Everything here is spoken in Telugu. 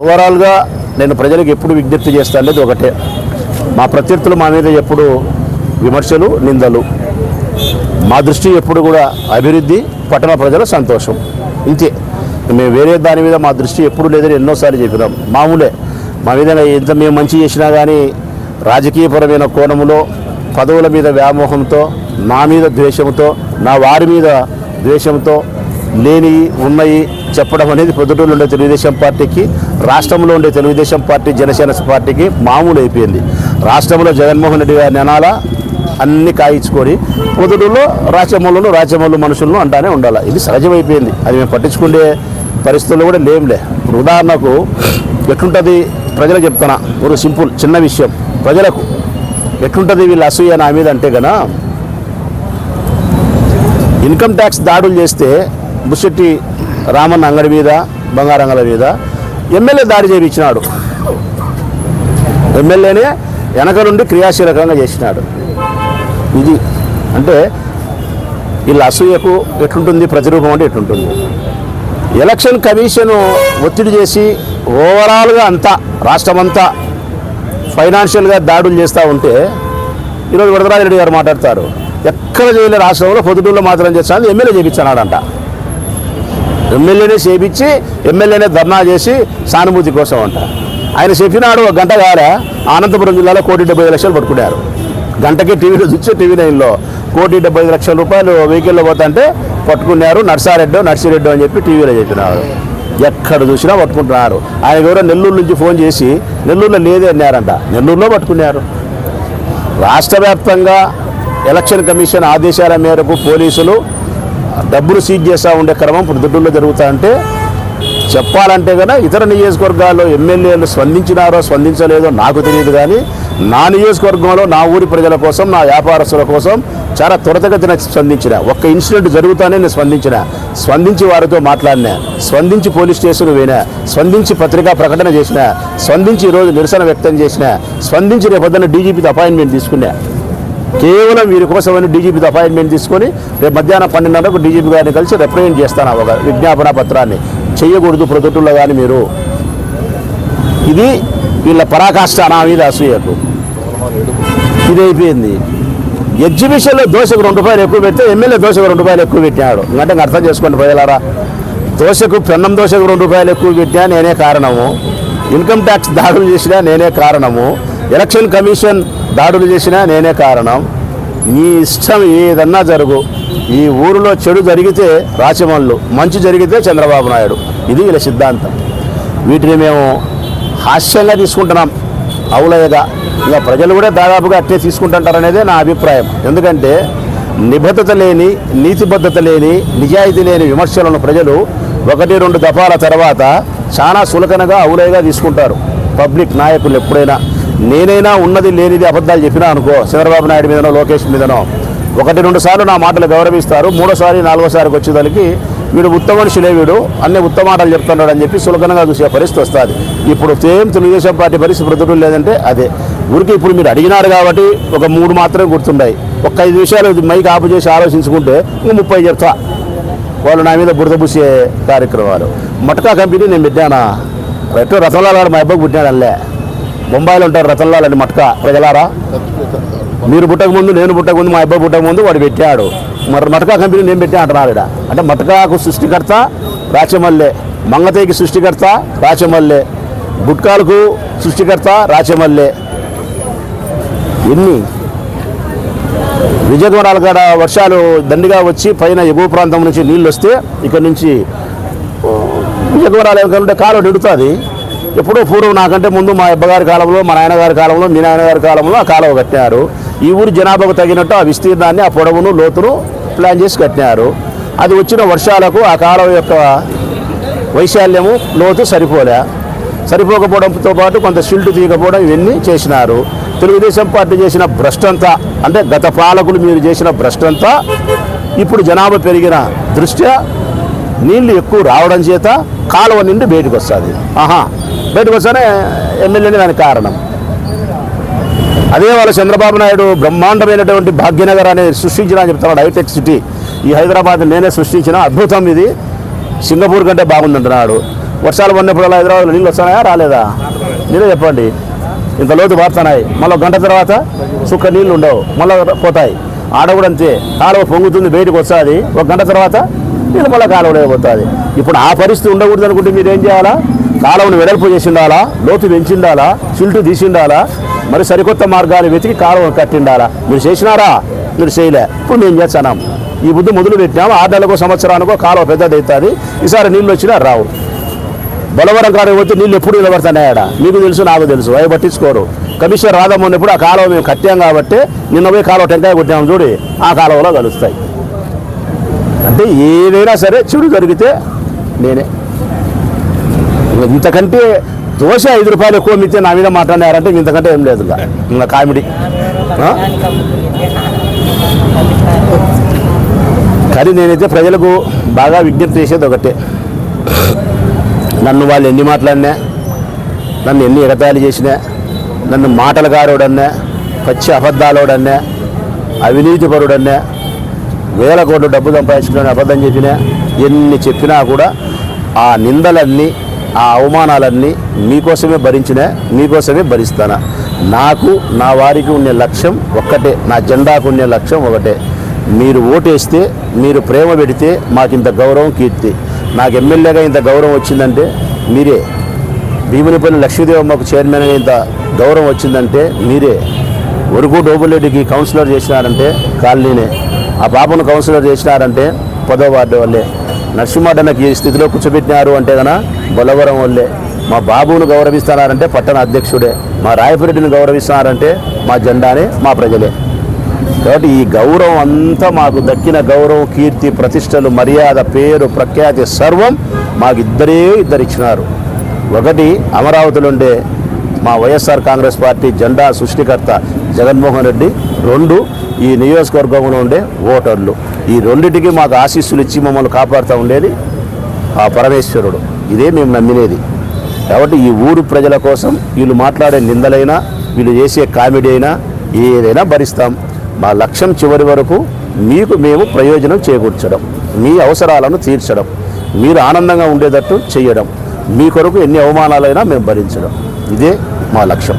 ఓవరాల్గా నేను ప్రజలకు ఎప్పుడు విజ్ఞప్తి చేస్తాను అనేది ఒకటే. మా ప్రత్యర్థులు మా మీద ఎప్పుడు విమర్శలు నిందలు. మా దృష్టి ఎప్పుడు కూడా అభివృద్ధి పట్టణ ప్రజల సంతోషం. ఇంతే. మేము వేరే దాని మీద మా దృష్టి ఎప్పుడు లేదని ఎన్నోసార్లు చెప్పినాం. మామూలే. మా మీద ఎంత మేము మంచి చేసినా కానీ రాజకీయపరమైన కోణములో పదవుల మీద వ్యామోహంతో నా మీద ద్వేషంతో నా వారి మీద ద్వేషంతో లేని ఉన్నాయి చెప్పడం అనేది పొద్దుటూరులో ఉండే తెలుగుదేశం పార్టీకి రాష్ట్రంలో ఉండే తెలుగుదేశం పార్టీ జనసేన పార్టీకి మామూలు అయిపోయింది రాష్ట్రంలో జగన్మోహన్ రెడ్డి గారి అనాలా అన్ని కాయించుకొని పొద్దుటూరులో రాచమల్లును రాచమల్లు మనుషులను అంటానే ఉండాలి. ఇది సహజమైపోయింది. అది మేము పట్టించుకునే పరిస్థితుల్లో కూడా లేంలే ఇప్పుడు ఉదాహరణకు ఎట్లుంటుంది ప్రజలకు చెప్తున్నా. ఒక సింపుల్ చిన్న విషయం. ప్రజలకు ఎట్లుంటుంది వీళ్ళ అసూయ నా మీద అంటే కదా ఇన్కమ్ ట్యాక్స్ దాడులు చేస్తే బుసెట్టి రామన్న అంగడి మీద బంగారంగల మీద ఎమ్మెల్యే దాడి చేయించినాడు ఎమ్మెల్యేనే వెనక నుండి క్రియాశీలకంగా చేసినాడు. ఇది అంటే వీళ్ళ అసూయకు ఎట్లుంటుంది ప్రతిరూపం అంటే ఎట్లుంటుంది? ఎలక్షన్ కమిషన్ ఒత్తిడి చేసి ఓవరాల్గా అంతా రాష్ట్రమంతా ఫైనాన్షియల్గా దాడులు చేస్తూ ఉంటే ఈరోజు వరదరాజరెడ్డి గారు మాట్లాడతారు. ఎక్కడ చేయలే రాష్ట్రంలో పొద్దుటూరులో మాత్రం చేస్తాను ఎమ్మెల్యే చేయించాడంట ఎమ్మెల్యేనే చేపించి ఎమ్మెల్యేనే ధర్నా చేసి సానుభూతి కోసం అంట. ఆయన చెప్పినాడు ఒక గంట కాలే అనంతపురం జిల్లాలో కోటి డెబ్బై లక్షలు పట్టుకున్నారు. గంటకి టీవీలో చూసి టీవీ నైన్లో కోటి డెబ్బై ఐదు లక్షల రూపాయలు వెహికల్లో పోతుంటే పట్టుకున్నారు నర్సారెడ్డో నర్సిరెడ్డో అని చెప్పి టీవీలో చెప్పినారు. ఎక్కడ చూసినా పట్టుకుంటున్నారు. ఆయన ఎవరో నెల్లూరు నుంచి ఫోన్ చేసి నెల్లూరులో లేదే అన్నారంట. నెల్లూరులో పట్టుకున్నారు. రాష్ట్ర వ్యాప్తంగా ఎలక్షన్ కమిషన్ ఆదేశాల మేరకు పోలీసులు డబ్బులు సీజ్ చేస్తూ ఉండే క్రమం ప్రొద్దుటూరులో జరుగుతా అంటే చెప్పాలంటే కనుక ఇతర నియోజకవర్గాల్లో ఎమ్మెల్యేలు స్పందించినారో స్పందించలేదో నాకు తెలియదు కానీ నా నియోజకవర్గంలో నా ఊరి ప్రజల కోసం నా వ్యాపారస్తుల కోసం చాలా త్వరతగతిన స్పందించిన. ఒక్క ఇన్సిడెంట్ జరుగుతానే నేను స్పందించిన. స్పందించి వారితో మాట్లాడినా. స్పందించి పోలీస్ స్టేషన్ పోయినా. స్పందించి పత్రికా ప్రకటన చేసిన. స్పందించి ఈరోజు నిరసన వ్యక్తం చేసిన. స్పందించి రేపొద్దున డీజీపీతో అపాయింట్మెంట్ తీసుకున్నా. కేవలం వీరి కోసమని డీజీపీతో అపాయింట్మెంట్ తీసుకొని రేపు మధ్యాహ్నం పన్నెండున్నరకు డీజీపీ గారిని కలిసి రిప్రజెంట్ చేస్తాను ఒక విజ్ఞాపన పత్రాన్ని. చేయకూడదు ప్రొద్దుటూళ్ళలో కానీ మీరు. ఇది వీళ్ళ పరాకాష్ట నా మీద అసూయకు ఇది అయిపోయింది ఎగ్జిబిషన్లో దోశకు రెండు రూపాయలు ఎక్కువ పెడితే ఎమ్మెల్యే దోశకు రెండు రూపాయలు ఎక్కువ పెట్టాడు అంటే ఇంకా అర్థం చేసుకోండి ప్రజలారా. దోశకు పెన్నం దోశకు రెండు రూపాయలు ఎక్కువ పెట్టినా నేనే కారణము. ఇన్కమ్ ట్యాక్స్ దాడులు చేసినా నేనే కారణము. ఎలక్షన్ కమిషన్ దాడులు చేసినా నేనే కారణం. నీ ఇష్టం ఏదన్నా జరుగు. ఈ ఊరిలో చెడు జరిగితే రాచమల్లు మంచి జరిగితే చంద్రబాబు నాయుడు. ఇది వీళ్ళ సిద్ధాంతం. వీటిని మేము హాస్యంగా తీసుకుంటున్నాం. అవులయగా ఇక ప్రజలు కూడా దాదాపుగా అట్టే తీసుకుంటుంటారనేదే నా అభిప్రాయం. ఎందుకంటే నిబద్ధత లేని నీతిబద్ధత లేని నిజాయితీ లేని విమర్శలను ప్రజలు ఒకటి రెండు దఫాల తర్వాత చాలా సులకనగా అవులయగా తీసుకుంటారు. పబ్లిక్ నాయకులు ఎప్పుడైనా నేనైనా ఉన్నది లేనిది అబద్ధాలు చెప్పినా అనుకో చంద్రబాబు నాయుడు మీదనో లోకేష్ మీదనో ఒకటి రెండు సార్లు నా మాటలు గౌరవిస్తారు మూడోసారి నాలుగోసారికి వచ్చేదానికి వీడు ఉత్తమ మనుషులే వీడు అన్ని ఉత్తమ మాటలు చెప్తున్నాడు అని చెప్పి సులకనంగా చూసే పరిస్థితి వస్తుంది. ఇప్పుడు సేమ్ తెలుగుదేశం పార్టీ పరిస్థితి బ్రతుకులు లేదంటే అదే. ఊరికి ఇప్పుడు మీరు అడిగినారు కాబట్టి ఒక మూడు మాత్రమే గుర్తుంటాయి ఒక ఐదు విషయాలు మైక్ ఆపు చేసి ఆలోచించుకుంటే ఇంక ముప్పై చెప్తా. వాళ్ళు నా మీద బురద పూసే కార్యక్రమాలు. మటకా కంపెనీ నేను పెట్టానా? ఎట్టో రతన్లాల్ మా అబ్బాయి పుట్టినాడల్లే. బొంబాయిలో ఉంటారు రతన్లాల్ అని మట్క. ప్రజలారా? మీరు పుట్టక ముందు నేను పుట్టక ముందు మా అబ్బాయి పుట్టక ముందు వాడు పెట్టాడు. మరి మటకా కంపెనీ నేను పెట్టా అంటున్నారు ఈడ. అంటే మటకాకు సృష్టికర్త రాచమల్లే మంగతేకి సృష్టికర్త రాచమల్లే గుట్కాలకు సృష్టికర్త రాచమల్లే. ఎన్ని? విజయకుమారాల కాడ వర్షాలు దండిగా వచ్చి పైన ఎగువ ప్రాంతం నుంచి నీళ్ళు వస్తే ఇక్కడ నుంచి విజయకుమారాలు ఏమంటే కాలు నిడుతుంది. ఎప్పుడో పూర్వం నాకంటే ముందు మా అబ్బగారి కాలంలో మా నాయనగారి కాలంలో మీ నాయనగారి కాలంలో ఆ కాలువ కట్టినారు. ఈ ఊరు జనాభాకు తగినట్టు ఆ విస్తీర్ణాన్ని ఆ పొడవును లోతును ప్లాన్ చేసి కట్టినారు. అది వచ్చిన వర్షాలకు ఆ కాలువ యొక్క వైశాల్యము లోతు సరిపోలే. సరిపోకపోవడంతో పాటు కొంత సిల్టు తీయకపోవడం ఇవన్నీ చేసినారు. తెలుగుదేశం పార్టీ చేసిన భ్రష్టంతా అంటే గత పాలకులు మీరు చేసిన భ్రష్టంతా ఇప్పుడు జనాభా పెరిగిన దృష్ట్యా నీళ్ళు ఎక్కువ రావడం చేత కాలువ నుండి బయటకు వస్తుంది. ఆహా. బయటకు వస్తేనే ఎమ్మెల్యేని దానికి కారణం. అదే వాళ్ళ చంద్రబాబు నాయుడు బ్రహ్మాండమైనటువంటి భాగ్యనగర్ అనేది సృష్టించిన అని చెప్తున్నాడు హైటెక్ సిటీ. ఈ హైదరాబాద్ నేనే సృష్టించిన అద్భుతం ఇది. సింగపూర్ కంటే బాగుందంటున్నాడు వర్షాలు పడినప్పుడు హైదరాబాద్లో నీళ్ళు వస్తున్నాయా రాలేదా? మీరే చెప్పండి. ఇంత లోతు పారుతున్నాయి. మళ్ళీ ఒక గంట తర్వాత సుక్క నీళ్ళు ఉండవు. మళ్ళీ పోతాయి. ఆడ కూడా అంతే. కాలువ పొంగుతుంది బయటకు వస్తుంది. ఒక గంట తర్వాత నీళ్ళు మళ్ళీ కాలువ పోతుంది. ఇప్పుడు ఆ పరిస్థితి ఉండకూడదు అనుకుంటే మీరు ఏం చేయాలా? కాలువను వెడల్పు చేసిండాలా? లోతు పెంచిండాలా? చిల్టు తీసిండాలా? మరి సరికొత్త మార్గాలు వెతికి కాలువ కట్టిండాలా? మీరు చేసినారా? మీరు చేయలే. ఇప్పుడు మేము చేస్తున్నాం ఈ బుద్ధి మొదలు పెట్టినాము. ఆరు నెలలకు సంవత్సరానికో కాలువ పెద్దది అవుతుంది ఈసారి నీళ్ళు వచ్చినా రావు. బలవరం కాడ పోతే నీళ్ళు ఎప్పుడు నిలబడుతున్నాయట మీకు తెలుసు నాకు తెలుసు. అవి పట్టించుకోరు. కమిషనర్ రాదమ్మన్నప్పుడు ఆ కాలువ మేము కట్టాం కాబట్టి నిన్న పోయి కాలువ టెంకాయ కొట్టాము చూడి ఆ కాలువలో కలుస్తాయి. అంటే ఏదైనా సరే చెడు జరిగితే నేనే ఇంతకంటే దోశ ఐదు రూపాయలు ఎక్కువ మిత్తే నా మీద మాట్లాడారంటే ఇంతకంటే ఏం లేదు ఇంకా. కామెడీ. కానీ నేనైతే ప్రజలకు బాగా విజ్ఞప్తి చేసేది ఒకటే. నన్ను వాళ్ళు ఎన్ని మాట్లాడినా నన్ను ఎన్ని ఎగతాళి చేసినా నన్ను మాటలగారోడన్నా పచ్చి అబద్ధాలోడన్నా అవినీతిపరుడన్నా వేల కోట్లు డబ్బు సంపాదించుకుని అబద్ధం చెప్పినా ఎన్ని చెప్పినా కూడా ఆ నిందలన్నీ ఆ అవమానాలన్నీ మీకోసమే భరించినా మీకోసమే భరిస్తానా? నాకు నా వారికి ఉండే లక్ష్యం ఒక్కటే నా జెండాకు ఉండే లక్ష్యం ఒకటే. మీరు ఓటేస్తే మీరు ప్రేమ పెడితే మాకు ఇంత గౌరవం కీర్తి. నాకు ఎమ్మెల్యేగా ఇంత గౌరవం వచ్చిందంటే మీరే. భీమునిపల్లి లక్ష్మీదేవమ్మకు చైర్మన్గా ఇంత గౌరవం వచ్చిందంటే మీరే. ఒరుగు డోబులెడ్డికి కౌన్సిలర్ చేసినారంటే కాలనీనే. ఆ పాపను కౌన్సిలర్ చేసినారంటే పదో వార్డు వల్లే. నరసింహడ్డనకి ఈ స్థితిలో కూర్చోబెట్టినారు అంటే గన బొలవరం వల్లే మా బాబును గౌరవిస్తున్నారంటే పట్టణ అధ్యక్షుడే. మా రాయపురెడ్డిని గౌరవిస్తున్నారంటే మా జెండానే మా ప్రజలే. కాబట్టి ఈ గౌరవం అంతా మాకు దక్కిన గౌరవం కీర్తి ప్రతిష్టలు మర్యాద పేరు ప్రఖ్యాతి సర్వం మాకు ఇద్దరే ఇద్దరు ఇచ్చినారు ఒకటి అమరావతిలో ఉండే మా వైఎస్ఆర్ కాంగ్రెస్ పార్టీ జెండా సృష్టికర్త జగన్మోహన్ రెడ్డి రెండు ఈ నియోజకవర్గంలో ఉండే ఓటర్లు. ఈ రెండింటికి మాకు ఆశీస్సులు ఇచ్చి మమ్మల్ని కాపాడుతూ ఉండేది ఆ పరమేశ్వరుడు. ఇదే మేము నమ్మినేది. కాబట్టి ఈ ఊరు ప్రజల కోసం వీళ్ళు మాట్లాడే నిందలైనా వీళ్ళు చేసే కామెడీ అయినా ఏదైనా భరిస్తాం. మా లక్ష్యం చివరి వరకు మీకు మేము ప్రయోజనం చేకూర్చడం మీ అవసరాలను తీర్చడం మీరు ఆనందంగా ఉండేటట్టు చేయడం మీ కొరకు ఎన్ని అవమానాలైనా మేము భరించడం. ఇదే మా లక్ష్యం.